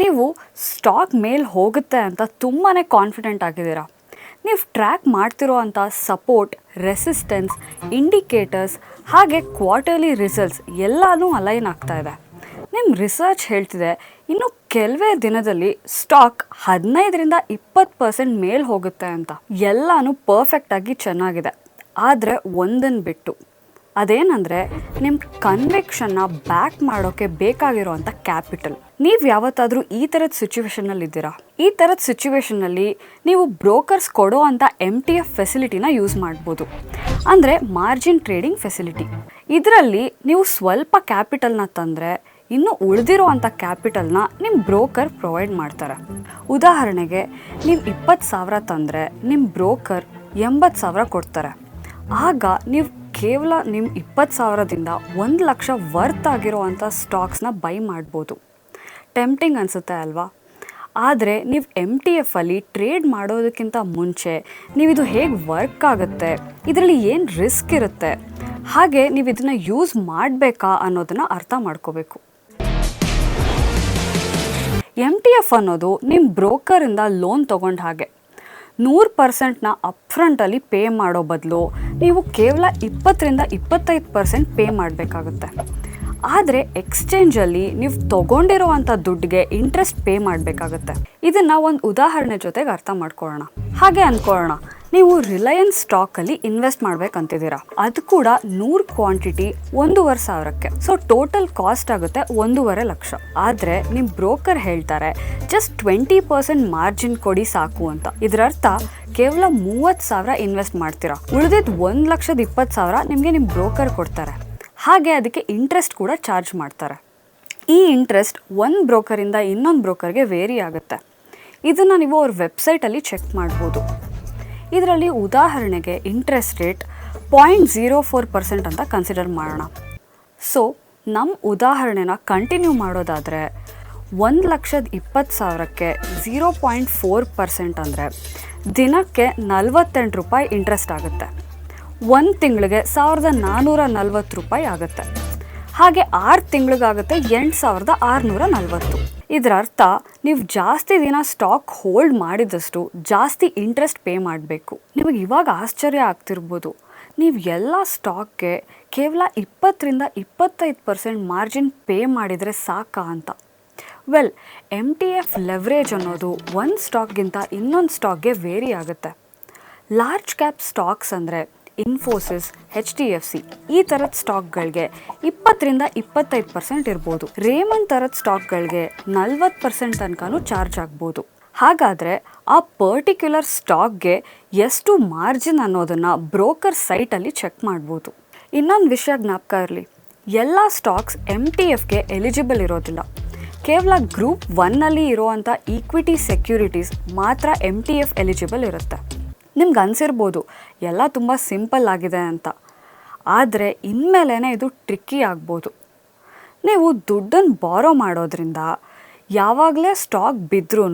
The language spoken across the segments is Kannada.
ನೀವು ಸ್ಟಾಕ್ ಮೇಲೆ ಹೋಗುತ್ತೆ ಅಂತ ತುಂಬಾ ಕಾನ್ಫಿಡೆಂಟ್ ಆಗಿದ್ದೀರಾ? ನೀವು ಟ್ರ್ಯಾಕ್ ಮಾಡ್ತಿರೋ ಅಂಥ ಸಪೋರ್ಟ್ ರೆಸಿಸ್ಟೆನ್ಸ್ ಇಂಡಿಕೇಟರ್ಸ್ ಹಾಗೆ ಕ್ವಾರ್ಟರ್ಲಿ ರಿಸಲ್ಟ್ಸ್ ಎಲ್ಲನೂ ಅಲೈನ್ ಆಗ್ತಾ ಇದೆ. ನಿಮ್ಮ ರಿಸರ್ಚ್ ಹೇಳ್ತಿದೆ, ಇನ್ನು ಕೆಲವೇ ದಿನದಲ್ಲಿ ಸ್ಟಾಕ್ ಹದಿನೈದರಿಂದ ಇಪ್ಪತ್ತು ಪರ್ಸೆಂಟ್ ಮೇಲೆ ಹೋಗುತ್ತೆ ಅಂತ. ಎಲ್ಲನೂ ಪರ್ಫೆಕ್ಟಾಗಿ ಚೆನ್ನಾಗಿದೆ. ಆದರೆ ಒಂದನ್ನು ಬಿಟ್ಟು, ಅದೇನಂದರೆ ನಿಮ್ಮ ಕನ್ವಿಕ್ಷನ್ನ ಬ್ಯಾಕ್ ಮಾಡೋಕ್ಕೆ ಬೇಕಾಗಿರೋವಂಥ ಕ್ಯಾಪಿಟಲ್ ನೀವು ಯಾವತ್ತಾದರೂ ಈ ಥರದ ಸಿಚುವೇಷನ್ನಲ್ಲಿದ್ದೀರಾ ಈ ಥರದ ಸಿಚುವೇಷನ್ನಲ್ಲಿ ನೀವು ಬ್ರೋಕರ್ಸ್ ಕೊಡೋ ಅಂಥ ಎಂ ಟಿ ಎಫ್ ಫೆಸಿಲಿಟಿನ ಯೂಸ್ ಮಾಡ್ಬೋದು. ಅಂದರೆ ಮಾರ್ಜಿನ್ ಟ್ರೇಡಿಂಗ್ ಫೆಸಿಲಿಟಿ ಇದರಲ್ಲಿ ನೀವು ಸ್ವಲ್ಪ ಕ್ಯಾಪಿಟಲ್ನ ತಂದರೆ ಇನ್ನು ಉಳಿದಿರೋ ಅಂಥ ಕ್ಯಾಪಿಟಲ್ನ ನಿಮ್ಮ ಬ್ರೋಕರ್ ಪ್ರೊವೈಡ್ ಮಾಡ್ತಾರೆ. ಉದಾಹರಣೆಗೆ ನೀವು ಇಪ್ಪತ್ತು ಸಾವಿರ ತಂದರೆ ನಿಮ್ಮ ಬ್ರೋಕರ್ ಎಂಬತ್ತು ಸಾವಿರ ಕೊಡ್ತಾರೆ. ಆಗ ನೀವು ಕೇವಲ ನಿಮ್ಮ ಇಪ್ಪತ್ತು ಸಾವಿರದಿಂದ ಒಂದು ಲಕ್ಷ ವರ್ತ್ ಆಗಿರೋವಂಥ ಸ್ಟಾಕ್ಸ್ನ ಬೈ ಮಾಡ್ಬೋದು. ಟೆಂಪ್ಟಿಂಗ್ ಅನಿಸುತ್ತೆ ಅಲ್ವಾ? ಆದರೆ ನೀವು ಎಂ ಟಿ ಎಫಲ್ಲಿ ಟ್ರೇಡ್ ಮಾಡೋದಕ್ಕಿಂತ ಮುಂಚೆ ನೀವು ಇದು ಹೇಗೆ ವರ್ಕ್ ಆಗುತ್ತೆ, ಇದರಲ್ಲಿ ಏನು ರಿಸ್ಕ್ ಇರುತ್ತೆ, ಹಾಗೆ ನೀವು ಇದನ್ನು ಯೂಸ್ ಮಾಡಬೇಕಾ ಅನ್ನೋದನ್ನು ಅರ್ಥ ಮಾಡ್ಕೋಬೇಕು. ಎಂ ಟಿ ಎಫ್ ಅನ್ನೋದು ನಿಮ್ಮ ಬ್ರೋಕರಿಂದ ಲೋನ್ ತೊಗೊಂಡ ಹಾಗೆ. ನೂರು ಪರ್ಸೆಂಟ್ನ ಅಪ್ಫ್ರಂಟಲ್ಲಿ ಪೇ ಮಾಡೋ ಬದಲು ನೀವು ಕೇವಲ ಇಪ್ಪತ್ತರಿಂದ ಇಪ್ಪತ್ತೈದು ಪರ್ಸೆಂಟ್ ಪೇ ಮಾಡಬೇಕಾಗುತ್ತೆ. ಆದರೆ ಎಕ್ಸ್ಚೇಂಜಲ್ಲಿ ನೀವು ತಗೊಂಡಿರುವಂಥ ದುಡ್ಡಿಗೆ ಇಂಟ್ರೆಸ್ಟ್ ಪೇ ಮಾಡಬೇಕಾಗತ್ತೆ. ಇದನ್ನು ಒಂದು ಉದಾಹರಣೆ ಜೊತೆಗೆ ಅರ್ಥ ಮಾಡ್ಕೊಳ್ಳೋಣ. ಹಾಗೆ ಅಂದ್ಕೊಳ್ಳೋಣ ನೀವು ರಿಲಯನ್ಸ್ ಸ್ಟಾಕಲ್ಲಿ ಇನ್ವೆಸ್ಟ್ ಮಾಡ್ಬೇಕಂತಿದ್ದೀರಾ. ಅದು ಕೂಡ ನೂರು ಕ್ವಾಂಟಿಟಿ ಒಂದೂವರೆ ಸಾವಿರಕ್ಕೆ. ಸೊ ಟೋಟಲ್ ಕಾಸ್ಟ್ ಆಗುತ್ತೆ ಒಂದೂವರೆ ಲಕ್ಷ. ಆದರೆ ನಿಮ್ಮ ಬ್ರೋಕರ್ ಹೇಳ್ತಾರೆ ಜಸ್ಟ್ ಟ್ವೆಂಟಿ ಪರ್ಸೆಂಟ್ ಮಾರ್ಜಿನ್ ಕೊಡಿ ಸಾಕು ಅಂತ. ಇದರರ್ಥ, ಕೇವಲ ಮೂವತ್ತು ಸಾವಿರ ಇನ್ವೆಸ್ಟ್ ಮಾಡ್ತೀರಾ. ಉಳಿದಿದ್ದು ಒಂದು ಲಕ್ಷದ ಇಪ್ಪತ್ತು ಸಾವಿರ ನಿಮಗೆ ನಿಮ್ಮ ಬ್ರೋಕರ್ ಕೊಡ್ತಾರೆ. ಹಾಗೆ ಅದಕ್ಕೆ ಇಂಟ್ರೆಸ್ಟ್ ಕೂಡ ಚಾರ್ಜ್ ಮಾಡ್ತಾರೆ. ಈ ಇಂಟ್ರೆಸ್ಟ್ ಒಂದು ಬ್ರೋಕರಿಂದ ಇನ್ನೊಂದು ಬ್ರೋಕರ್ಗೆ ವೇರಿ ಆಗುತ್ತೆ. ಇದನ್ನು ನೀವು ಅವ್ರ ವೆಬ್ಸೈಟಲ್ಲಿ ಚೆಕ್ ಮಾಡ್ಬೋದು. ಇದರಲ್ಲಿ ಉದಾಹರಣೆಗೆ interest rate point zero four percent ಅಂತ ಕನ್ಸಿಡರ್ ಮಾಡೋಣ. ಸೊ ನಮ್ಮ ಉದಾಹರಣೆನ ಕಂಟಿನ್ಯೂ ಮಾಡೋದಾದರೆ ಒಂದು ಲಕ್ಷದ ಇಪ್ಪತ್ತು ಸಾವಿರಕ್ಕೆ ಝೀರೋ ಪಾಯಿಂಟ್ ಫೋರ್ ಪರ್ಸೆಂಟ್ ಅಂದರೆ ದಿನಕ್ಕೆ ನಲ್ವತ್ತೆಂಟು ರೂಪಾಯಿ ಇಂಟ್ರೆಸ್ಟ್ ಆಗುತ್ತೆ. ಒಂದು ತಿಂಗಳಿಗೆ ಸಾವಿರದ ನಾನ್ನೂರ ನಲ್ವತ್ತು ರೂಪಾಯಿ ಆಗುತ್ತೆ. ಹಾಗೆ ಆರು ತಿಂಗಳಿಗಾಗುತ್ತೆ ಎಂಟು ಸಾವಿರದ ಆರುನೂರ ನಲವತ್ತು. ಇದರ ಅರ್ಥ ನೀವು ಜಾಸ್ತಿ ದಿನ ಸ್ಟಾಕ್ ಹೋಲ್ಡ್ ಮಾಡಿದಷ್ಟು ಜಾಸ್ತಿ ಇಂಟ್ರೆಸ್ಟ್ ಪೇ ಮಾಡಬೇಕು. ನಿಮಗೆ ಇವಾಗ ಆಶ್ಚರ್ಯ ಆಗ್ತಿರ್ಬೋದು. ನೀವು ಎಲ್ಲ ಸ್ಟಾಕ್ಗೆ ಕೇವಲ ಇಪ್ಪತ್ತರಿಂದ ಇಪ್ಪತ್ತೈದು ಪರ್ಸೆಂಟ್ ಮಾರ್ಜಿನ್ ಪೇ ಮಾಡಿದರೆ ಸಾಕಾ ಅಂತ. Well M T F leverage ಅನ್ನೋದು ಒಂದು ಸ್ಟಾಕ್ಗಿಂತ ಇನ್ನೊಂದು ಸ್ಟಾಕ್ಗೆ ವೇರಿ ಆಗುತ್ತೆ. ಲಾರ್ಜ್ ಕ್ಯಾಪ್ ಸ್ಟಾಕ್ಸ್ ಅಂದರೆ Infosys H D F C ಈ ಥರದ ಸ್ಟಾಕ್ಗಳಿಗೆ ಇಪ್ಪತ್ತರಿಂದ ಇಪ್ಪತ್ತೈದು ಪರ್ಸೆಂಟ್ ಇರ್ಬೋದು. ರೇಮನ್ ಥರದ ಸ್ಟಾಕ್ಗಳಿಗೆ ನಲ್ವತ್ತು ಪರ್ಸೆಂಟ್ ತನಕನೂ ಚಾರ್ಜ್ ಆಗ್ಬೋದು. ಹಾಗಾದರೆ ಆ ಪರ್ಟಿಕ್ಯುಲರ್ ಸ್ಟಾಕ್ಗೆ ಎಷ್ಟು ಮಾರ್ಜಿನ್ ಅನ್ನೋದನ್ನು ಬ್ರೋಕರ್ ಸೈಟಲ್ಲಿ ಚೆಕ್ ಮಾಡ್ಬೋದು. ಇನ್ನೊಂದು ವಿಷಯ ಜ್ಞಾಪಕ ಇರಲಿ. ಎಲ್ಲ ಸ್ಟಾಕ್ಸ್ ಎಂ ಟಿ ಎಫ್ಗೆ ಎಲಿಜಿಬಲ್ ಇರೋದಿಲ್ಲ. ಕೇವಲ ಗ್ರೂಪ್ ಒನ್ನಲ್ಲಿ ಇರೋವಂಥ ಈಕ್ವಿಟಿ ಸೆಕ್ಯೂರಿಟೀಸ್ ಮಾತ್ರ ಎಂ ಟಿ ಎಫ್ ಎಲಿಜಿಬಲ್ ಇರುತ್ತೆ. ನಿಮ್ಗೆ ಅನಿಸಿರ್ಬೋದು, ಎಲ್ಲ ತುಂಬ ಸಿಂಪಲ್ ಆಗಿದೆ ಅಂತ. ಆದರೆ ಇನ್ಮೇಲೇ ಇದು ಟ್ರಿಕ್ಕಿ ಆಗ್ಬೋದು. ನೀವು ದುಡ್ಡನ್ನು ಬಾರೋ ಮಾಡೋದ್ರಿಂದ ಯಾವಾಗಲೇ ಸ್ಟಾಕ್ ಬಿದ್ದರೂ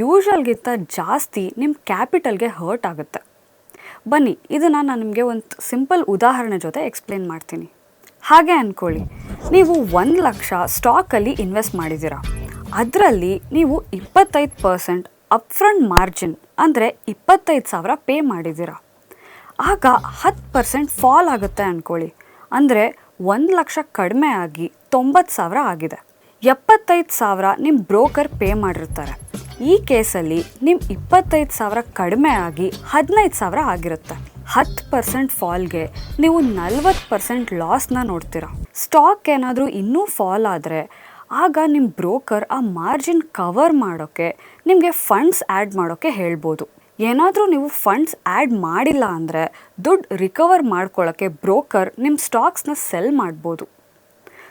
ಯೂಶ್ವಲ್ಗಿಂತ ಜಾಸ್ತಿ ನಿಮ್ಮ ಕ್ಯಾಪಿಟಲ್ಗೆ ಹರ್ಟ್ ಆಗುತ್ತೆ. ಬನ್ನಿ, ಇದನ್ನು ನಾನು ನಿಮಗೆ ಒಂದು ಸಿಂಪಲ್ ಉದಾಹರಣೆ ಜೊತೆ ಎಕ್ಸ್ಪ್ಲೇನ್ ಮಾಡ್ತೀನಿ. ಹಾಗೆ ಅಂದ್ಕೊಳ್ಳಿ ನೀವು ಒಂದು ಲಕ್ಷ ಸ್ಟಾಕಲ್ಲಿ ಇನ್ವೆಸ್ಟ್ ಮಾಡಿದ್ದೀರಾ. ಅದರಲ್ಲಿ ನೀವು ಇಪ್ಪತ್ತೈದು ಪರ್ಸೆಂಟ್ ಅಪ್ಫ್ರಂಟ್ ಮಾರ್ಜಿನ್ ಅಂದರೆ ಇಪ್ಪತ್ತೈದು ಸಾವಿರ ಪೇ ಮಾಡಿದ್ದೀರಾ? ಆಗ ಹತ್ತು ಪರ್ಸೆಂಟ್ ಫಾಲ್ ಆಗುತ್ತೆ ಅಂದ್ಕೊಳ್ಳಿ ಅಂದರೆ ಒಂದು ಲಕ್ಷ ಕಡಿಮೆ ಆಗಿ ತೊಂಬತ್ತು ಸಾವಿರ ಆಗಿದೆ. ಎಪ್ಪತ್ತೈದು ಸಾವಿರ ನಿಮ್ಮ ಬ್ರೋಕರ್ ಪೇ ಮಾಡಿರ್ತಾರೆ. ಈ ಕೇಸಲ್ಲಿ ನಿಮ್ಮ ಇಪ್ಪತ್ತೈದು ಸಾವಿರ ಕಡಿಮೆ ಆಗಿ ಹದಿನೈದು ಸಾವಿರ ಆಗಿರುತ್ತೆ. ಹತ್ತು ಪರ್ಸೆಂಟ್ ಫಾಲ್ಗೆ ನೀವು ನಲ್ವತ್ತು ಪರ್ಸೆಂಟ್ ಲಾಸ್ನ ನೋಡ್ತೀರಾ. ಸ್ಟಾಕ್ ಏನಾದರೂ ಇನ್ನೂ ಫಾಲ್ ಆದರೆ ಆಗ ನಿಮ್ಮ ಬ್ರೋಕರ್ ಆ ಮಾರ್ಜಿನ್ ಕವರ್ ಮಾಡೋಕ್ಕೆ ನಿಮಗೆ ಫಂಡ್ಸ್ ಆ್ಯಡ್ ಮಾಡೋಕ್ಕೆ ಹೇಳ್ಬೋದು. ಏನಾದರೂ ನೀವು ಫಂಡ್ಸ್ ಆ್ಯಡ್ ಮಾಡಿಲ್ಲ ಅಂದರೆ ದುಡ್ಡು ರಿಕವರ್ ಮಾಡ್ಕೊಳ್ಳೋಕ್ಕೆ ಬ್ರೋಕರ್ ನಿಮ್ಮ ಸ್ಟಾಕ್ಸ್ನ ಸೆಲ್ ಮಾಡ್ಬೋದು.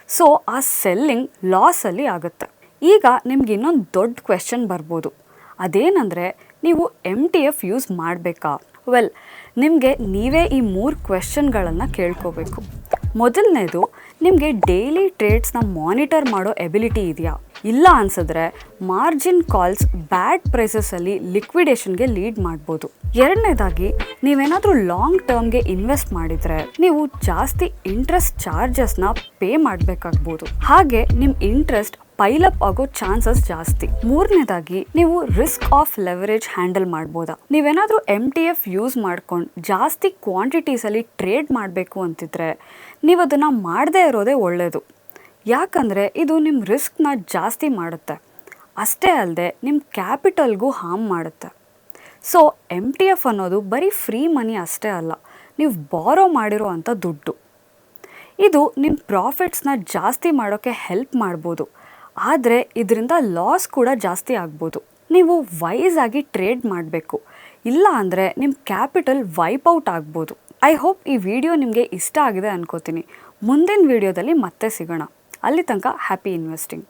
ಸೊ, ಆ ಸೆಲ್ಲಿಂಗ್ ಲಾಸಲ್ಲಿ ಆಗುತ್ತೆ. ಈಗ ನಿಮ್ಗೆ ಇನ್ನೊಂದು ದೊಡ್ಡ ಕ್ವೆಶನ್ ಬರ್ಬೋದು. ಅದೇನಂದರೆ, ನೀವು ಎಂ ಟಿ ಎಫ್ ಯೂಸ್ ಮಾಡಬೇಕಾ? ವೆಲ್, ನಿಮಗೆ ನೀವೇ ಈ ಮೂರು ಕ್ವೆಶನ್ಗಳನ್ನು ಕೇಳ್ಕೋಬೇಕು. ಮೊದಲನೇದು, ನಿಮಗೆ ಡೈಲಿ ಟ್ರೇಡ್ಸ್ನ ಮಾನಿಟರ್ ಮಾಡೋ ಎಬಿಲಿಟಿ ಇದೆಯಾ? ಇಲ್ಲ ಅನ್ಸಿದ್ರೆ ಮಾರ್ಜಿನ್ ಕಾಲ್ಸ್ ಬ್ಯಾಡ್ ಪ್ರೈಸಸಲ್ಲಿ ಲಿಕ್ವಿಡೇಷನ್ಗೆ ಲೀಡ್ ಮಾಡ್ಬೋದು. ಎರಡನೇದಾಗಿ, ನೀವೇನಾದರೂ ಲಾಂಗ್ ಟರ್ಮ್ಗೆ ಇನ್ವೆಸ್ಟ್ ಮಾಡಿದರೆ ನೀವು ಜಾಸ್ತಿ ಇಂಟ್ರೆಸ್ಟ್ ಚಾರ್ಜಸ್ನ ಪೇ ಮಾಡಬೇಕಾಗ್ಬೋದು. ಹಾಗೆ ನಿಮ್ಮ ಇಂಟ್ರೆಸ್ಟ್ ಪೈಲಪ್ ಆಗೋ ಚಾನ್ಸಸ್ ಜಾಸ್ತಿ. ಮೂರನೇದಾಗಿ, ನೀವು ರಿಸ್ಕ್ ಆಫ್ ಲೆವರೇಜ್ ಹ್ಯಾಂಡಲ್ ಮಾಡ್ಬೋದಾ? ನೀವೇನಾದರೂ ಎಂ ಟಿ ಎಫ್ ಯೂಸ್ ಮಾಡ್ಕೊಂಡು ಜಾಸ್ತಿ ಕ್ವಾಂಟಿಟೀಸಲ್ಲಿ ಟ್ರೇಡ್ ಮಾಡಬೇಕು ಅಂತಿದ್ರೆ ನೀವು ಅದನ್ನು ಮಾಡದೇ ಇರೋದೇ ಒಳ್ಳೆಯದು ಯಾಕಂದರೆ ಇದು ನಿಮ್ಮ ರಿಸ್ಕ್ನ ಜಾಸ್ತಿ ಮಾಡುತ್ತೆ. ಅಷ್ಟೇ ಅಲ್ಲದೆ ನಿಮ್ಮ ಕ್ಯಾಪಿಟಲ್ಗೂ ಹಾರ್ಮ್ ಮಾಡುತ್ತೆ. ಸೊ ಎಂ ಟಿ ಎಫ್ ಅನ್ನೋದು ಬರೀ ಫ್ರೀ ಮನಿ ಅಷ್ಟೇ ಅಲ್ಲ, ನೀವು ಬಾರೋ ಮಾಡಿರೋ ಅಂಥ ದುಡ್ಡು. ಇದು ನಿಮ್ಮ ಪ್ರಾಫಿಟ್ಸ್ನ ಜಾಸ್ತಿ ಮಾಡೋಕ್ಕೆ ಹೆಲ್ಪ್ ಮಾಡ್ಬೋದು. ಆದರೆ ಇದರಿಂದ ಲಾಸ್ ಕೂಡ ಜಾಸ್ತಿ ಆಗ್ಬೋದು. ನೀವು ವೈಸಾಗಿ ಟ್ರೇಡ್ ಮಾಡಬೇಕು. ಇಲ್ಲ ಅಂದರೆ ನಿಮ್ಮ ಕ್ಯಾಪಿಟಲ್ ವೈಪ್ ಔಟ್ ಆಗ್ಬೋದು. ಐ ಹೋಪ್ ಈ ವಿಡಿಯೋ ನಿಮಗೆ ಇಷ್ಟ ಆಗಿದೆ ಅನ್ಕೋತೀನಿ. ಮುಂದಿನ ವಿಡಿಯೋದಲ್ಲಿ ಮತ್ತೆ ಸಿಗೋಣ. ಅಲ್ಲಿ ತನಕ ಹ್ಯಾಪಿ ಇನ್ವೆಸ್ಟಿಂಗ್.